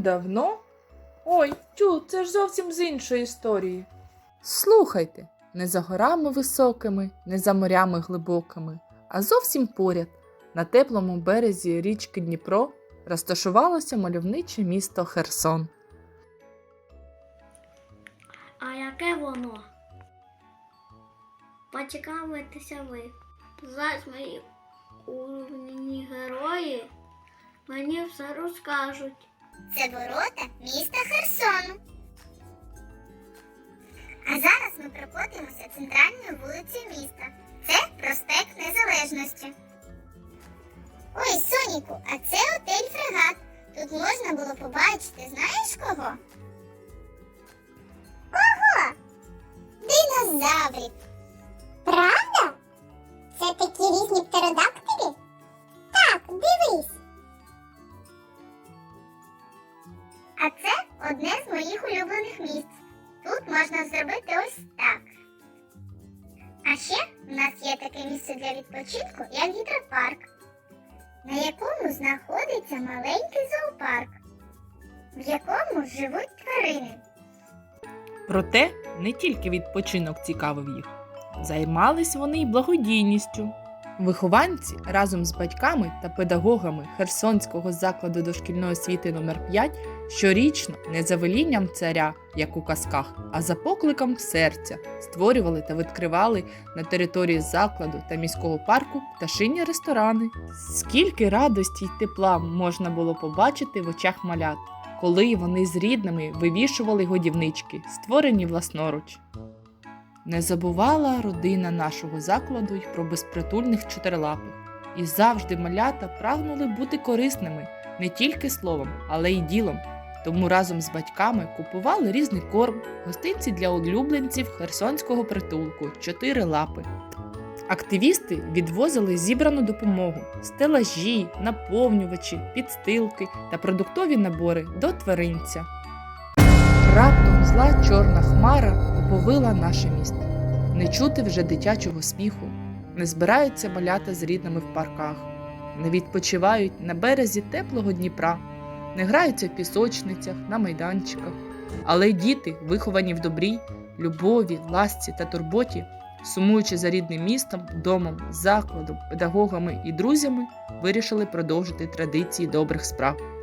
Давним-давно. Ой, тю, це ж зовсім з іншої історії. Слухайте, не за горами високими, не за морями глибокими, а зовсім поряд, на теплому березі річки Дніпро, розташувалося мальовниче місто Херсон. А яке воно? Поцікавитеся ви. Зараз мої улюблені герої мені все розкажуть. Це ворота міста Херсону. А зараз ми прокотимося центральною вулицею міста. Це проспект Незалежності. Ой, Соніку, а це отель Фрегат. Тут можна було побачити, знаєш кого? Кого? Динозаврів. Правда? Можна зробити ось так. А ще в нас є таке місце для відпочинку, як гідропарк, на якому знаходиться маленький зоопарк, в якому живуть тварини. Проте не тільки відпочинок цікавив їх, займались вони й благодійністю. Вихованці разом з батьками та педагогами Херсонського закладу дошкільної освіти номер 5 щорічно не за велінням царя, як у казках, а за покликом серця створювали та відкривали на території закладу та міського парку пташині ресторани. Скільки радості й тепла можна було побачити в очах малят, коли вони з рідними вивішували годівнички, створені власноруч. Не забувала родина нашого закладу й про безпритульних чотирилапих. І завжди малята прагнули бути корисними не тільки словом, але й ділом. Тому разом з батьками купували різний корм, гостинці для улюбленців херсонського притулку чотири лапи. Активісти відвозили зібрану допомогу, стелажі, наповнювачі, підстилки та продуктові набори до тваринця. Раптом зла чорна хмара оповила наше місто. Не чути вже дитячого сміху, не збираються малята з рідними в парках, не відпочивають на березі теплого Дніпра, не граються в пісочницях, на майданчиках. Але діти, виховані в добрі, любові, ласці та турботі, сумуючи за рідним містом, домом, закладом, педагогами і друзями, вирішили продовжити традиції добрих справ.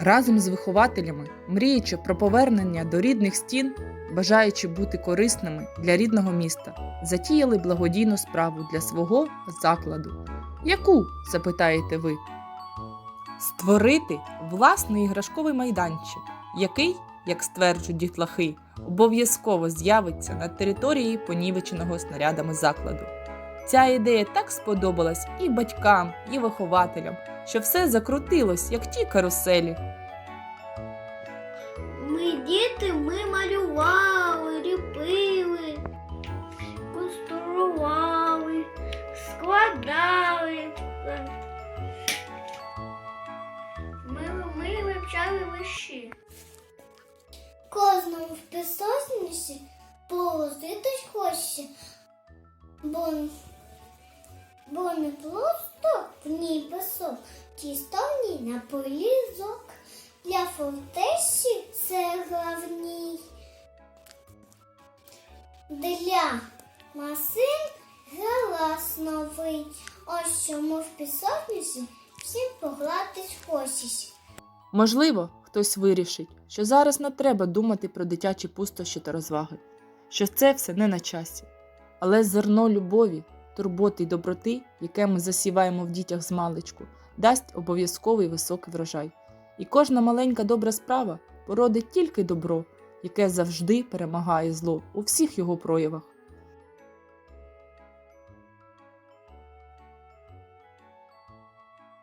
Разом з вихователями, мріючи про повернення до рідних стін, бажаючи бути корисними для рідного міста, затіяли благодійну справу для свого закладу. Яку? запитаєте ви? Створити власний іграшковий майданчик, який, як стверджують дітлахи, обов'язково з'явиться на території понівеченого снарядами закладу. Ця ідея так сподобалась і батькам, і вихователям, що все закрутилось, як ті каруселі. Ми діти, ми малювали, ліпили, конструювали, складали. Ми, ми вивчали вищі. Кожному в пісочниці положитись хочеться, бо, бо не просто в ній пісок, тісто в ній на полізок. Для фортечі це главній. Для масин галас новий. Ось чому в пісочниці всім погладить хочеться. Можливо, хтось вирішить, що зараз не треба думати про дитячі пустощі та розваги, що це все не на часі. Але зерно любові, турботи й доброти, яке ми засіваємо в дітях з маличку, дасть обов'язковий високий врожай. І кожна маленька добра справа породить тільки добро, яке завжди перемагає зло у всіх його проявах.